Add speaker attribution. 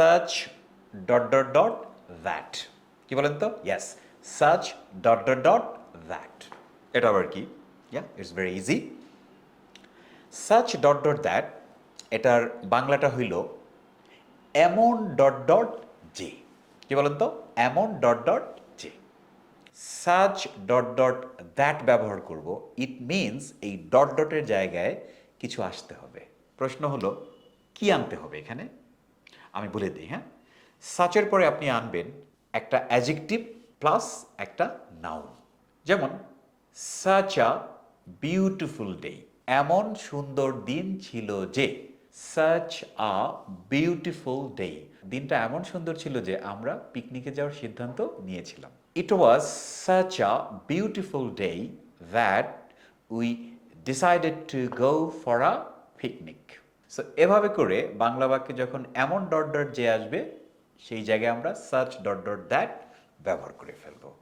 Speaker 1: Such dot dot dot that কি বলেন তো? Yes such dot dot dot that এটা আবার কি? Yeah it's very easy such dot dot that এটার বাংলাটা হইল এমন ডট ডট জে কি বলেন তো? এমন ডট ডট জে সাচ ডট ডট দ্যাট ব্যবহার করব। ইট মিনস এই ডট ডটের জায়গায় কিছু আসতে হবে। প্রশ্ন হলো, কি আনতে হবে এখানে? আমি বলে দিই হ্যাঁ? সাচের পরে আপনি আনবেন একটা অ্যাজেক্টিভ প্লাস একটা নাউন যেমন সাচ আ বিউটিফুল ডে এমন সুন্দর দিন ছিল যে সাচ আ বিউটিফুল ডে দিনটা এমন সুন্দর ছিল যে, আমরা পিকনিকে যাওয়ার সিদ্ধান্ত নিয়েছিলাম। It was such a beautiful day that we decided to go for a picnic so এভাবে করে বাংলা বাক্যে যখন এমন ডট ডট যে আসবে, সেই জায়গায় আমরা সার্চ ডট ডট দ্যাট ব্যবহার করে ফেলব।